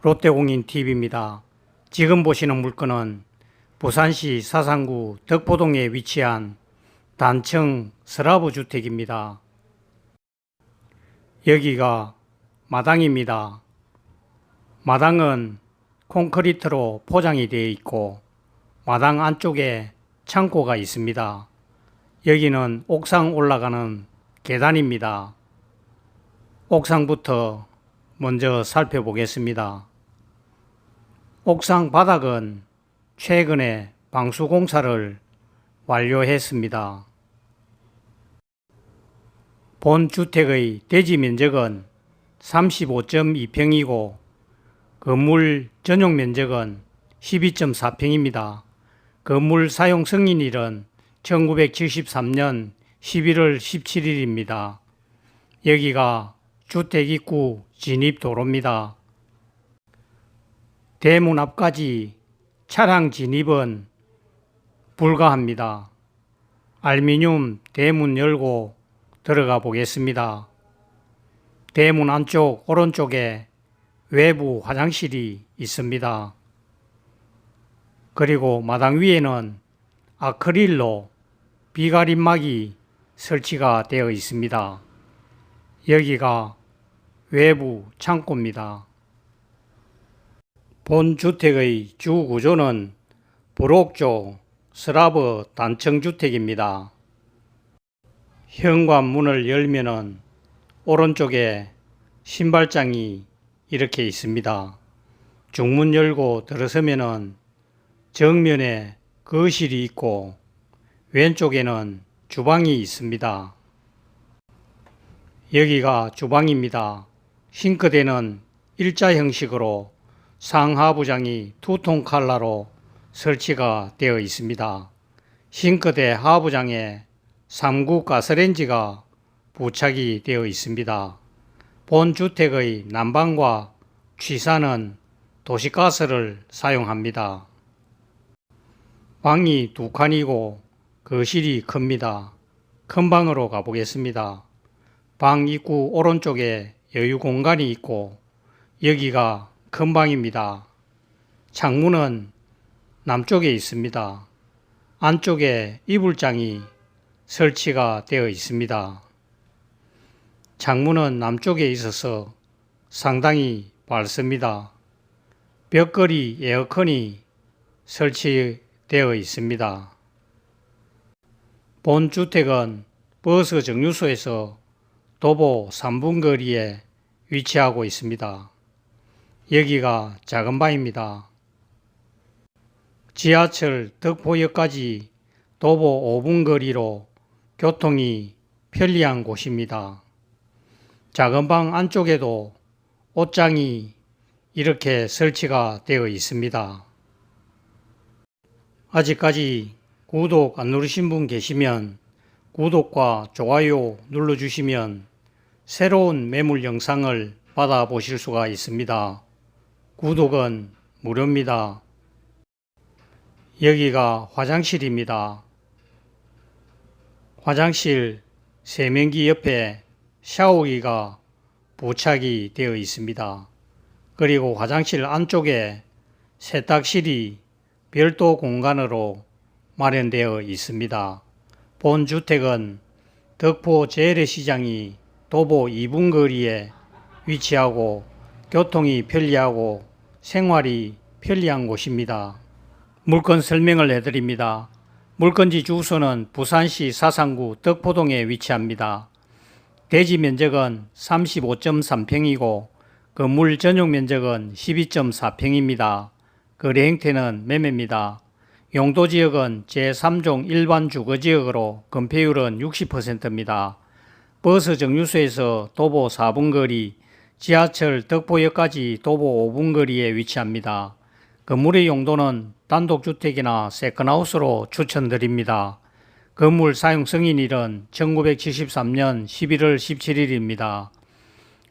롯데공인TV입니다. 지금 보시는 물건은 부산시 사상구 덕포동에 위치한 단층 스라브 주택입니다. 여기가 마당입니다. 마당은 콘크리트로 포장이 되어 있고 마당 안쪽에 창고가 있습니다. 여기는 옥상 올라가는 계단입니다. 옥상부터 먼저 살펴보겠습니다. 옥상 바닥은 최근에 방수 공사를 완료했습니다. 본 주택의 대지 면적은 35.2평이고 건물 전용 면적은 12.4평입니다. 건물 사용 승인일은 1973년 11월 17일입니다. 여기가 주택 입구 진입 도로입니다. 대문 앞까지 차량 진입은 불가합니다. 알미늄 대문 열고 들어가 보겠습니다. 대문 안쪽 오른쪽에 외부 화장실이 있습니다. 그리고 마당 위에는 아크릴로 비가림막이 설치가 되어 있습니다. 여기가 외부 창고입니다. 본 주택의 주 구조는 부록조 슬라브 단층 주택입니다. 현관문을 열면은 오른쪽에 신발장이 이렇게 있습니다. 중문 열고 들어서면은 정면에 거실이 있고 왼쪽에는 주방이 있습니다. 여기가 주방입니다. 싱크대는 일자 형식으로 상하부장이 투통 칼라로 설치가 되어 있습니다. 싱크대 하부장에 3구 가스렌지가 부착이 되어 있습니다. 본 주택의 난방과 취사는 도시가스를 사용합니다. 방이 두 칸이고 거실이 큽니다. 큰 방으로 가보겠습니다. 방 입구 오른쪽에 여유 공간이 있고 여기가 큰 방입니다. 창문은 남쪽에 있습니다. 안쪽에 이불장이 설치가 되어 있습니다. 창문은 남쪽에 있어서 상당히 밝습니다. 벽걸이 에어컨이 설치되어 있습니다. 본 주택은 버스 정류소에서 도보 3분 거리에 위치하고 있습니다. 여기가 작은 바입니다. 지하철 덕포역까지 도보 5분 거리로 교통이 편리한 곳입니다. 작은 방 안쪽에도 옷장이 이렇게 설치가 되어 있습니다. 아직까지 구독 안 누르신 분 계시면 구독과 좋아요 눌러주시면 새로운 매물 영상을 받아보실 수가 있습니다. 구독은 무료입니다. 여기가 화장실입니다. 화장실 세면기 옆에 샤워기가 부착이 되어 있습니다. 그리고 화장실 안쪽에 세탁실이 별도 공간으로 마련되어 있습니다. 본 주택은 덕포 재래시장이 도보 2분 거리에 위치하고 교통이 편리하고 생활이 편리한 곳입니다. 물건 설명을 해드립니다. 물건지 주소는 부산시 사상구 덕포동에 위치합니다. 대지 면적은 35.3평이고 건물 전용 면적은 12.4평입니다. 거래 형태는 매매입니다. 용도 지역은 제3종 일반 주거 지역으로 건폐율은 60%입니다. 버스 정류소에서 도보 4분 거리, 지하철 덕포역까지 도보 5분 거리에 위치합니다. 건물의 용도는 단독주택이나 세컨하우스로 추천드립니다. 건물 사용 승인일은 1973년 11월 17일입니다.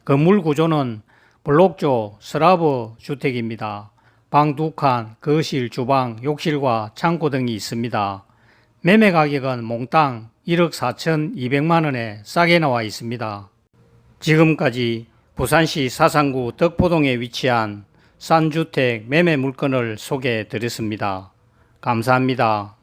건물 구조는 블록조 슬라브 주택입니다. 방두 칸, 거실, 주방, 욕실과 창고 등이 있습니다. 매매 가격은 몽땅 1억 4천2백만 원에 싸게 나와 있습니다. 지금까지 부산시 사상구 덕포동에 위치한 싼 주택 매매 물건을 소개해 드렸습니다. 감사합니다.